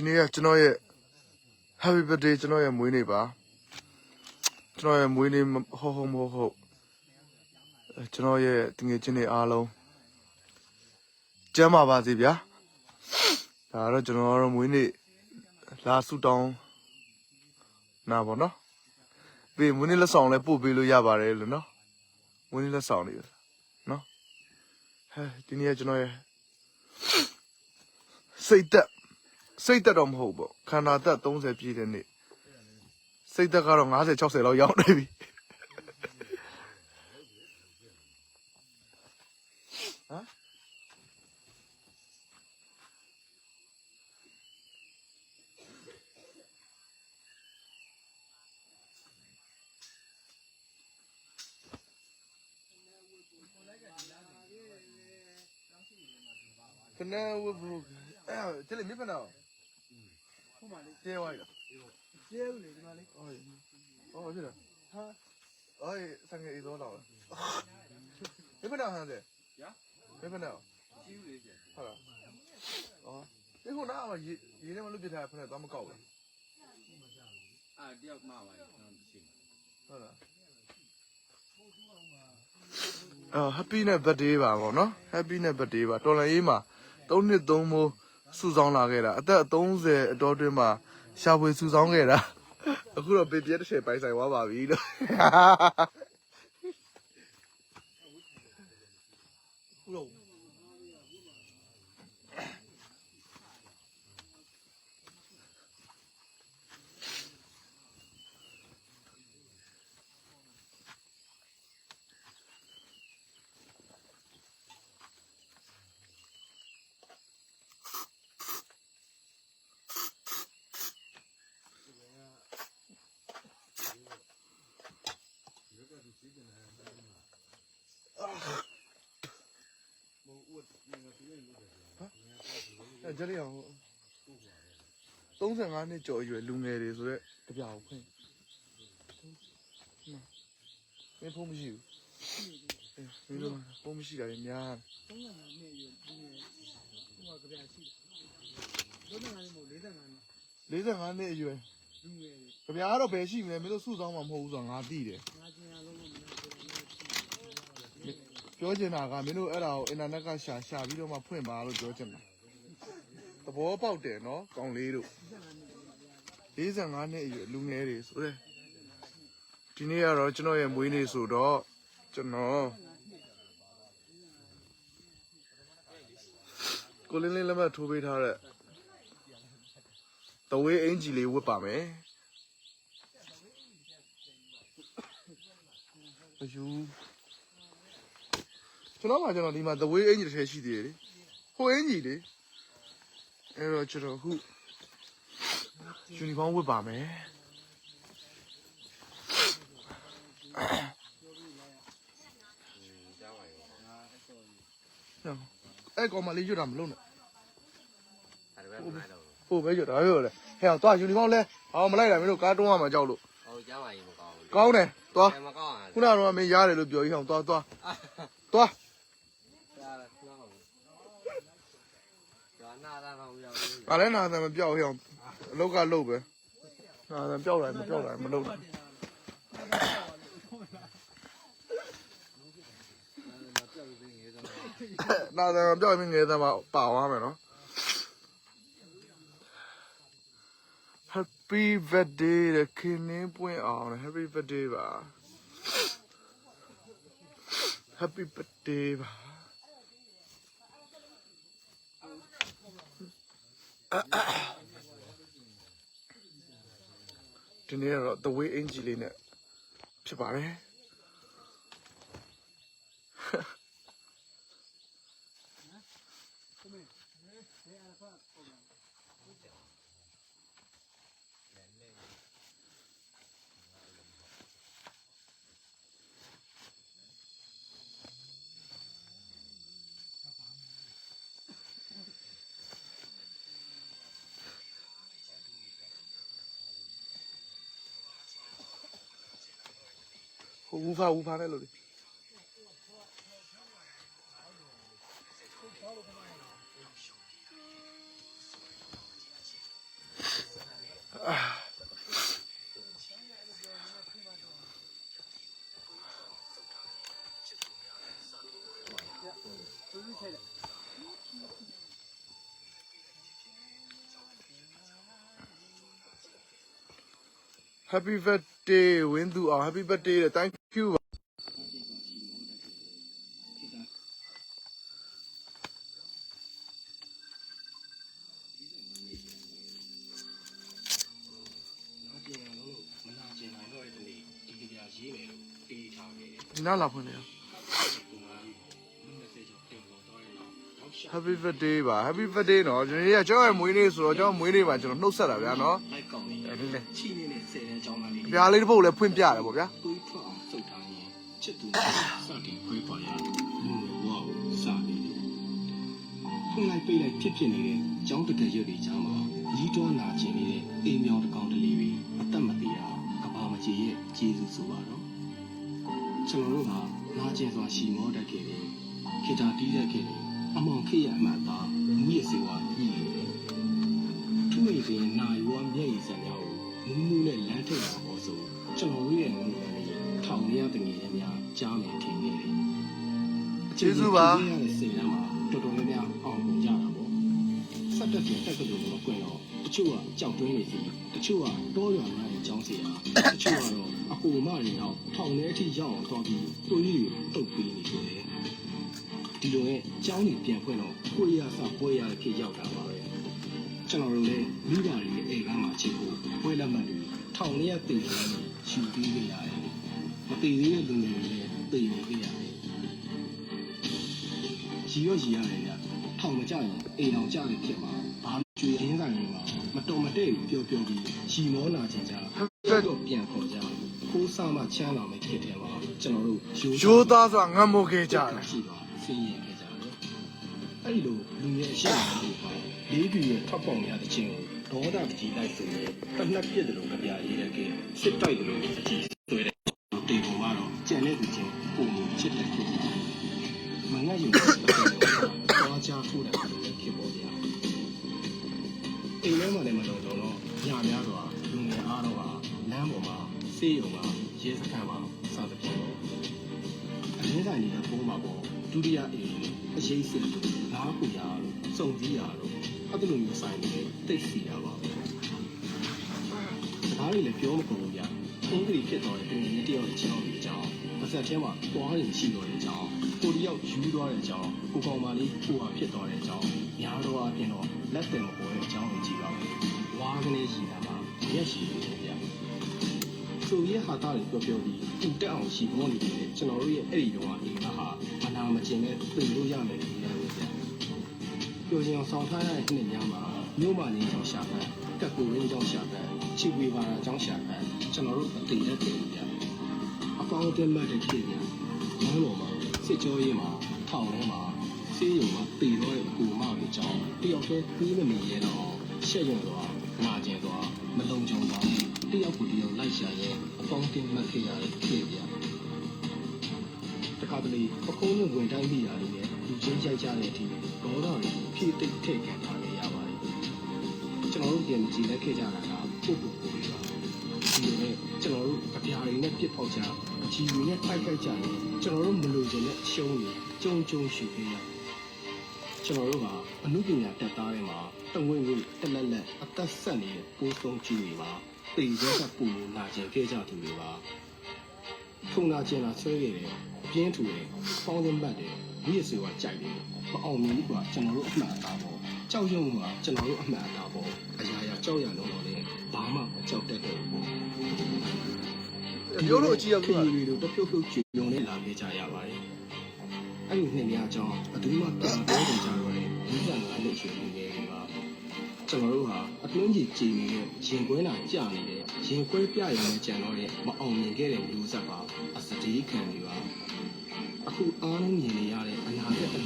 ဒီနေ့ကကျွန်တော်ရဲ့ Happy birthday ကျွန်တော်ရဲ့မွေးနေ့ပါကျွန်တော်ရဲ့မွေးနေ့မဟုတ်ဟုတ်မဟုတ်ဟုတ်အဲကျွန်တော်ရဲ့တငယ်ချင်းတွေအားလုံးကျမ်းပါပါစေဗျာဒါကတော့ကျွန်တော်တို့မွေးနေ့လာဆုတောင်းနာပါတော့ပြီးမွေးနေ့လက်ဆောင်လည်းပို့ပေးလို့ရပါတယ်လို့နော်မွေးနေ့လက်ဆောင်တွေနော်ဟဲဒီနေ့ကကျွန်တော်ရဲ့စိတ်သက် စိတ်သက်တော့မဟုတ်ပေါ့ခန္ဓာသက်30ပြည့်တဲ့နေ့စိတ်သက်ကတော့50 60လောက်ရောက်နေပြီဟမ်ခဏဝဘရုအဲကျလေမြဖနာ ဟုတ်ပါလေကျဲဝိုင်းလားကျဲဦးလေဒီမှာလေးအော်အော်ဖြစ်တယ်ဟာအော်ဆိုင်ကေသောတော့မြဖနာဟန်တယ်ညာမြဖနာကျူးလေးကျဲဟုတ်လားအော်ဒီခုနကရေရေထဲမှာလွတ်ပြထားဖက်တော့မကောက်ဘူးအာတယောက်မှာပါကျွန်တော်ရှိဟုတ်လားအော် happy နဲ့ birthday ပါဗောနော် happy နဲ့ birthday ပါတော်လန်ရေးမှာ3နှစ်3မိုး စုဆောင်းလာခဲ့တာအသက်30အတော်တွင်းမှာရှာဖွေစုဆောင်းခဲ့တာအခုတော့ပေပြက်တစ်ချက်ပိုင်ဆိုင်သွားပါပြီလို့ခုတော့ အဲကြလေးအောင်35နှစ်ကျော်အရွယ်လူငယ်တွေဆိုတော့တပြာကိုဖွင့်မင်းဖုန်းမရှိဘူးအေးမင်းတို့ဖုန်းမရှိတာလည်းများ35နှစ်ယူဒီဟိုကကြပြရှိတယ်35နှစ်မဟုတ်45နှစ်45နှစ်အရွယ်လူငယ်တွေကြပြာကတော့ဘယ်ရှိမလဲမင်းတို့စုဆောင်းမှာမဟုတ်ဘူးဆိုတော့ငါသိတယ်ငါကျင်ရလုံးလုံးမနာဘူး ပြောချင်တာကမင်းတို့အဲ့ဒါကိုအင်တာနက်ကရှာရှာပြီးတော့မှဖွင့်ပါလို့ပြောချင်တာသဘောပေါက်တယ်နော်ကောင်းလေးတို့45နှစ်အရွယ်လူငယ်တွေဆိုတဲ့ဒီနေ့ကတော့ကျွန်တော်ရဲ့မွေးနေ့ဆိုတော့ကျွန်တော်ကိုလင်းလေးလက်မှတ်ထိုးပေးထားတဲ့တဝေးအင်ဂျီလေးဝတ်ပါမယ်အယူ ကျွန်တော်မှကျွန်တော်ဒီမှာတဝေးအင်ဂျီတစ်ထည်ရှိသေးတယ်လေဟိုအင်ဂျီလေအဲ့တော့ကျွန်တော်အခုယူနီဖောင်းဝတ်ပါမယ်အဲ့ကောင်မလေးရွတ်တာမလုံးနဲ့အဲ့ဒါပဲမလိုက်တော့ဟိုပဲရွတ်တာပဲဟုတ်တယ်ဟဲ့အောင်သွားယူနီဖောင်းလဲအောင်မလိုက်တာမင်းတို့ကားတွန်းရမှာကြောက်လို့ဘူးဟိုကြားပါရင်မကောင်းဘူးကောင်းတယ်သွားအဲမကောင်းအောင်ခုနကတော့မင်းရတယ်လို့ပြောကြီးအောင်သွားသွားသွား ကြားလားနှောင်းကြာ နာတာတော့ရောက်ပြီ။အားလည်းနာတယ်မပြောက်ဟဲ့အောင်အလောက်ကလုတ်ပဲ။နာတယ်ပြောက်တယ်မပြောက်တယ်မလုတ်ဘူး။နာတယ်မပြောက်ရင်ငယ်သားမပါသွားမယ်နော်။ Happy birthday တဲ့ခင်းနေပွင့်အောင် Happy birthday ပါ Happy birthday ပါ ဒီနေ့ကတော့ the way အင်ဂျီလေးနဲ့ဖြစ်ပါတယ် ဟိုဝူဖာဝူဖာနဲ့လို့လေသူသူချိန်တယ် Happy birthday ဝင်းသူအောင် Happy birthday တဲ့ thank ကျူပါနားလာဖွင့်လေ Happy birthday ပါ Happy birthday နော်ကျွန်တော်ရကျောင်းရဲ့မွေးနေ့ဆိုတော့ကျောင်းမွေးနေ့မှာကျွန်တော်နှုတ်ဆက်တာဗျာနော်လိုက်ကောင်းနေတယ်ချီနေနေ10တန်းကျောင်းသားလေးအပြားလေးတစ်ပုတ်လည်းဖွင့်ပြတယ်ပေါ့ဗျာ ချစ်သူစတင်ခွေးပေါ်ရလူငယ်ဘဝကိုစနေတယ်။ဖွင့်လိုက်ပိတ်လိုက်ဖြစ်ဖြစ်နေတဲ့ကျောင်းတကယ်ရွတ်တွေကြားမှာရီးတွားနာကျင်နေတဲ့အိမ်မြောင်တစ်ကောင်တလေးတွေအသက်မသေးတာကဘာမကြီးရဲ့ကျေးဇူးဆိုပါတော့။ကျွန်တော်တို့ကနာကျင်စွာရှီမောတတ်ခဲ့တယ်။ခေတ္တတီးတတ်ခဲ့တယ်။အမောင်ခေရအမှန်သားမူရစေဝါညှိနေတယ်။သူ့ရဲ့ရင်နိုင်ဝမျက်ရည်စံများကိုမူးမူးနဲ့လမ်းထိပ်လာပေါ်ဆိုကျွန်တော်တို့ရဲ့ငုံ တယ်ထောင်ရတဲ့ငယ်ရများကြားမယ်ထင်နေတယ်။ကျေးဇူးပါရတဲ့စိတ်ထဲမှာတော်တော်များများအောင်မြင်ကြတာပေါ့ဆက်တက်ပြန်တက်ကလေးကိုမကွင်တော့တချို့ကကြောက်တွင်းနေစီတချို့ကတောရွာများရဲ့အကြောင်းစီရာတချို့ကတော့အကူမတွေတော့ထောင်ထဲအထိရောက်အောင်တော့ပြီးတို့ကြီးတွေတုတ်ပြီးနေကြတယ်ဒီလိုနဲ့အကြောင်းကြီးပြန်ဖွင့်တော့ကိုရစပွဲရဖြစ်ရောက်တာပါပဲကျွန်တော်တို့လည်းမိဘတွေရဲ့အိမ်ကမှချစ်ဖို့ပွဲလက်မှတ်တွေထောင်ထဲရတည်တယ်ယူပြီးနေရတယ် မတည်သေးတဲ့လူတွေလည်းတည်နေကြရတယ်ရီရောရီရတယ်ညထောင်မကြရင်အိမ်အောင်ကြတယ်ဖြစ်မှာဘာကြွေရင်းဆိုင်တွေမှာမတော်မတည့်ဘူးပြောပြောပြီးရီမောလာချင်ကြတော့ပြန်ခေါ်ကြခိုးစားမှချမ်းလာမယ်ဖြစ်တယ်ပါကျွန်တော်တို့ရိုးသားစွာငတ်မို့ခဲ့ကြတယ်ရှိပါဆင်းရဲခဲ့ကြတယ်အဲ့ဒီလိုလူရဲ့အရှိန်တွေပါလေးပြည့်ထပ်ပေါင်ရတဲ့ချင်းကိုဒေါသတကြီးလိုက်ဆိုရင်တစ်နှစ်ပြည့်တယ်လို့ကြပြရေးတဲ့ကဲစစ်တိုက်တယ်လို့အကြ စေးရုံမှာရဲစခန်းမှာစသဖြင့်အရင်းဆိုင်တွေကပုံမှာပေါ့ဒုတိယအေးအရေးစစ်လို့လားပူရလို့စုံစည်းရလို့အဲ့ဒီလိုမျိုးဆိုင်တွေတိတ်စီရပါဘူးစကားတွေလည်းပြောမကုန်ဘူးဗျအင်္ဂလိပ်ဖြစ်သွားတဲ့တင်နေတယောက်ချောင်းပြီးကြောင်းပါဆက်ထဲမှာပွားရင်ရှိတော့တဲ့အကြောင်းကိုတယောက်ယူသွားတဲ့အကြောင်းကိုကောင်မလေးကိုဟာဖြစ်သွားတဲ့အကြောင်းများတော့အပြင်တော့လက်တင်မပေါ်တဲ့အကြောင်းကိုကြည့်ပါမယ်ဝါကနေရှိတာမှာရက်ရှိနေတယ်ဗျ ဆိုရဲဟာတာတွေပြောပြောပြီးတူတက်အောင်ရှိမောနေတယ်ကျွန်တော်တို့ရဲ့အဲ့ဒီတော့အင်္ဂါဟာမနာမကျင်နဲ့သိလို့ရမယ်လို့ပြောလို့ပြန်ပြောချင်အောင်ဆောင်ထားရတဲ့နှစ်များမှာမြို့မနေကြောင်ရှာဖန်ကက်ကိုရင်းကြောင်ရှာဖန်ချီဝေပါတာကြောင်ရှာဖန်ကျွန်တော်တို့အသေးနဲ့ပြင်ပြအပေါင်းအသင်းမှတ်တဲ့ဖြစ်ပြန်ဘုန်းတော်မှာစစ်ကြောရေးမှာထောင်ထဲမှာစေးရုံမှာတည်တော့တဲ့အကူမတွေကြောင်းတယောက်တည်းပြီးမနေရတော့ရှက်ရွံ့သွား ငါကျင်သွားမလုံခြုံသွားတယောက်ကိုတယောက်လိုက်ရှာရဲအပေါင်းအသင်းမှတ်ခဲ့ရတဲ့ဖြစ်ပြန်တခါတလေပကုံးနဲ့ဝင်တိုင်းမိတာလေးနဲ့လူချင်းရိုက်ကြတဲ့အထိဒေါသတွေဖြည့်တိတ်ထိတ်ခံထားရပါတယ်ကျွန်တော်တို့ပြန်ကြည့်လက်ခဲ့ကြတာကပုတ်ပုတ်ကိုတွေပါဒီလိုနဲ့ကျွန်တော်တို့အပြာတွေနဲ့ပြစ်ပေါက်ကြအချီတွေနဲ့တိုက်ခိုက်ကြတယ်ကျွန်တော်တို့မလိုချင်တဲ့အရှုံးတွေကြုံကြုံရှူခဲ့ရတယ်ကျွန်တော်တို့ကအမှုပညာတက်သားတွေမှာ တဝင်းဝင်းတက်လက်လက်အသက်ဆက်နေတဲ့ပိုးဆုံးကြီးတွေပါတိမ်ရဲကပူလို့နာကျင်ခဲ့ကြသူတွေပါထုံနာကျင်တာဆွဲခဲ့တယ်ပြင်းထူတယ်ပေါင်းစင်းပတ်တယ်မြစ်စေဝါကြိုက်တယ်မအောင်မြင်ဘူးကကျွန်တော်တို့အမှန်အသားပေါ့ကြောက်ရွံ့ကကျွန်တော်တို့အမှန်အသားပေါ့အရာရာကြောက်ရလုံးတော့လေဘာမှမကြောက်တတ်တော့ဘူးမျိုးတို့အကြည့်ရခဘူးလားရီးတွေတော့ပြုတ်ပြုတ်ချွုံနဲ့လာခဲ့ကြရပါတယ်။အဲ့ဒီနှစ်များကြောင့်အတူမှပြန်ပြောနေကြတော့လေဒီကငါလက်ချွေနေတယ်ဒီပါ ကျွန်တော်တို့ဟာအတွင်းကြီးကြည်နေတဲ့ရင်ကွဲလာကြနေတဲ့ရင်ကွဲပြရုံနဲ့ကြံတော့တဲ့မအောင်မြင်ခဲ့တဲ့လူဆက်ပါအစတေးခံတွေပါအခုအားလုံးမြင်နေရတဲ့အနာဂတ်အ